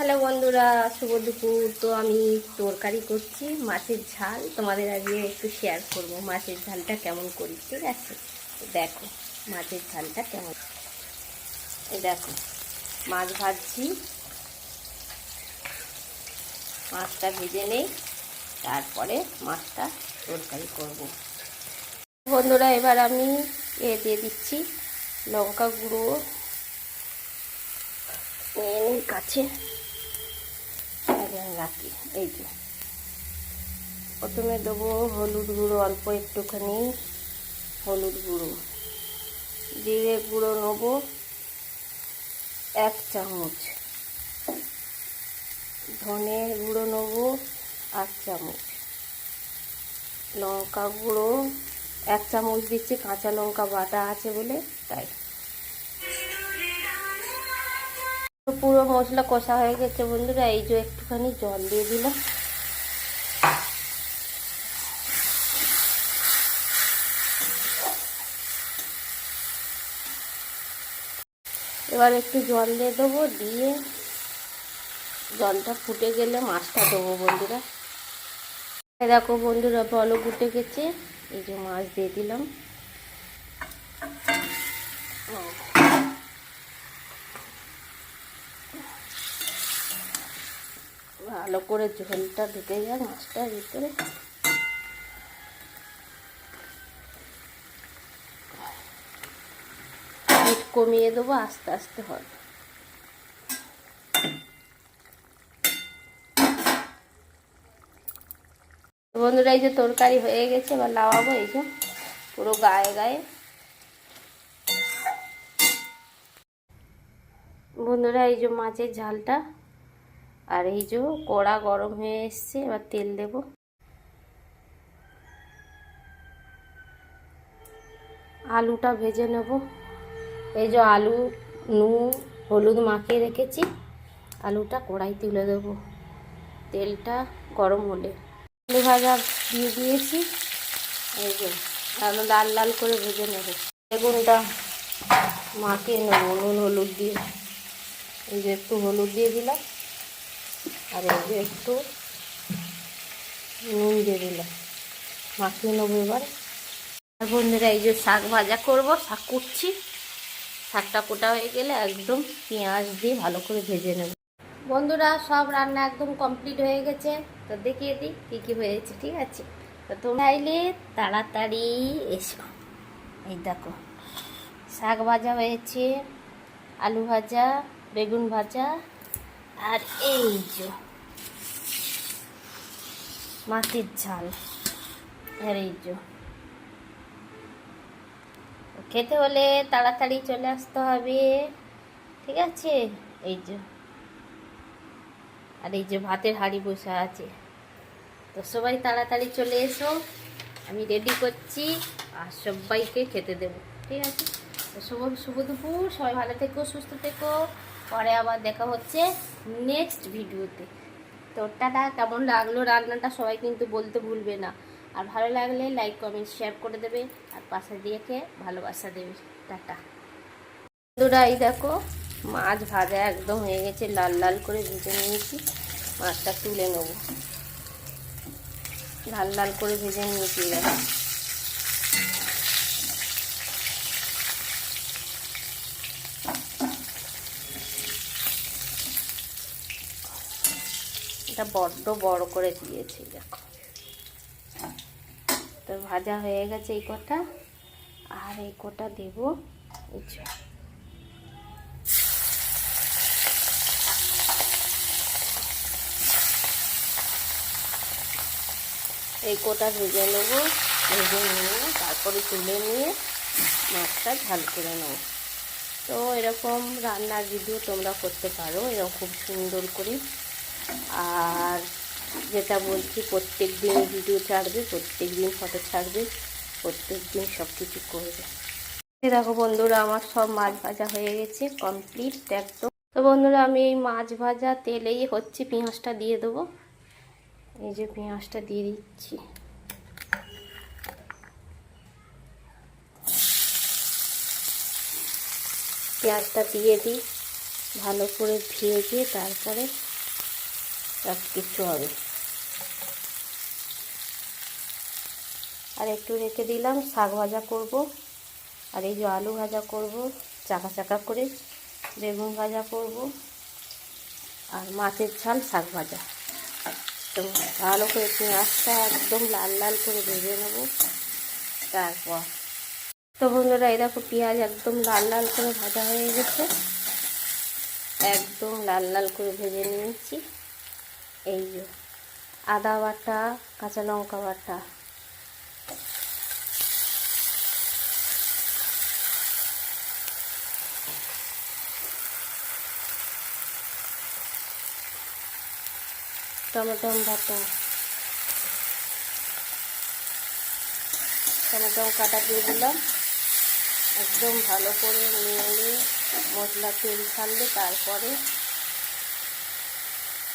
Hello বন্ধুরা, শুভ দুপুর। তো আমি তরকারি করছি, মাছের ঝাল। তোমাদের আগে একটু শেয়ার করব মাছের ঝালটা কেমন করি, ঠিক আছে? দেখো, মাছের ঝালটা কেমন। দেখো, মাছ ভাজছি। মাছটা ভেজে নেই, তারপরে মাছটা তরকারি করব। বন্ধুরা, এবার আমি এ দিয়ে দিচ্ছি লঙ্কা গুঁড়ো। কাছে। রাখি, এই যে। প্রথমে দেবো হলুদ গুঁড়ো, অল্প একটুখানি হলুদ গুঁড়ো। জিরে গুঁড়ো নেব এক চামচ। ধনে গুঁড়ো নেব আট চামচ। লঙ্কা গুঁড়ো, এক চামচ দিচ্ছি, কাঁচা লঙ্কা বাটা আছে বলে, তাই। পুরো মশলা কষা হয়ে গেছে বন্ধুরা, এই যে একটুখানি জল দিয়ে দিলাম। এবার একটু জল দিয়ে দেবো, দিয়ে জলটা ফুটে গেলে মাছটা দেবো বন্ধুরা। দেখো বন্ধুরা বলো ফুটে গেছে, এই যে মাছ দিয়ে দিলাম। ভালো করে ঝোলটা ঢুকে যায় মাছটার ভিতরে। কমিয়ে দেবো, আস্তে আস্তে হবে। বন্ধুরা, এই যে তরকারি হয়ে গেছে, এবার লাগাবো এই যে পুরো গায়ে গায়ে। বন্ধুরা, এই যে মাছের ঝালটা আর এই যে কড়া গরম হয়ে এসছে, এবার তেল দেব। আলুটা ভেজে নেব। এই যে আলু, নুন, হলুদ মাখিয়ে রেখেছি। আলুটা কড়াই তুলে দেব। তেলটা গরম হলে আলু ভাজা দিয়ে দিয়েছি। এই যে আলু লাল লাল করে ভেজে নেব। বেগুনটা মাখিয়ে নেব, নুন, হলুদ দিয়ে। এই যে একটু হলুদ দিয়ে দিলাম। আর এই যে একটু নুন দিয়ে দিলাম। মাখিয়ে নেব এবার। আর বন্ধুরা, এই যে শাক ভাজা করব, শাক কুটছি। শাকটা কোটা হয়ে গেলে একদম পেঁয়াজ দিয়ে ভালো করে ভেজে নেব। বন্ধুরা, সব রান্না একদম কমপ্লিট হয়ে গেছে। তো দেখিয়ে দিই কী কী হয়েছে, ঠিক আছে? তো তোমরা চাইলে তাড়াতাড়ি এসো। এই দেখো, শাক ভাজা হয়েছে, আলু ভাজা, বেগুন ভাজা আর এই যে মাটির ঝাল। আর এই যে খেতে হলে তাড়াতাড়ি চলে আসতে হবে। ঠিক আছে? এই যে। আর এই যে ভাতের হাঁড়ি বসে আছে। তো সবাই তাড়াতাড়ি চলে এসো। আমি রেডি করছি আর সবাইকে খেতে দেবো। ঠিক আছে? তো শুভ শুভ দুপুর। সবাই ভালো থেকো, সুস্থ থেকো। পরে আবার দেখা হচ্ছে নেক্সট ভিডিওতে। তো টাটা, কেমন লাগল রান্নাটা সবাই কিন্তু বলতে ভুলবে না। আর ভালো লাগলে লাইক কমেন্ট শেয়ার করে দেবে। আর পাশে দিয়ে খেয়ে ভালোবাসা দেবে। টাটা। বন্ধুরা এই দেখো, মাছ ভাজা একদম হয়ে গেছে। লাল লাল করে ভেজে নিয়েছি। মাছটা তুলে নেব। লাল লাল করে ভেজে নিয়েছি এটা বড্ড বড় করে দিয়েছি, দেখো। তো ভাজা হয়ে গেছে এই কটা। আর এই কটা দেব এই কোটা ভেজে নেব, ভেজে নিয়ে তারপরে তুলে নিয়ে মাছটা ঝাল করে নেব। তো এরকম রান্নার ভিডিও তোমরা করতে পারো, এরকম খুব সুন্দর করে আর যেটা বলছি প্রত্যেক দিন ভিডিও ছাড়বে প্রত্যেক দিন ফটো ছাড়বে প্রত্যেক দিন সব কিছু করবে দেখো বন্ধুরা, আমার সব মাছ ভাজা হয়ে গেছে কমপ্লিট একদম তো বন্ধুরা, আমি এই মাছ ভাজা তেলেই হচ্ছে পেঁয়াজটা দিয়ে দেবো। এই যে পেঁয়াজটা দিয়ে দিচ্ছি। পেঁয়াজটা দিয়ে দিই, ভালো করে ভেজে তারপরে সব কিছু হবে আর একটু রেখে দিলাম, শাক ভাজা করব, আর এই যে আলু ভাজা করব, চাকা চাকা করে বেগুন ভাজা করব, আর মাছের ঝাল শাক ভাজা। তো ভালো করে পেঁয়াজটা একদম লাল লাল করে ভেজে নেব, তারপর। তো বন্ধুরা দেখো পেঁয়াজ একদম লাল লাল করে ভাজা হয়ে গেছে। একদম লাল লাল করে ভেজে নিয়েছি। এই আদা বাটা, কাঁচা লঙ্কা বাটা। টমেটো বাটা। টমেটো কাটা দিয়ে দিলাম। একদম ভালো করে নেড়ে মশলা তেল ছাড়লে তারপরে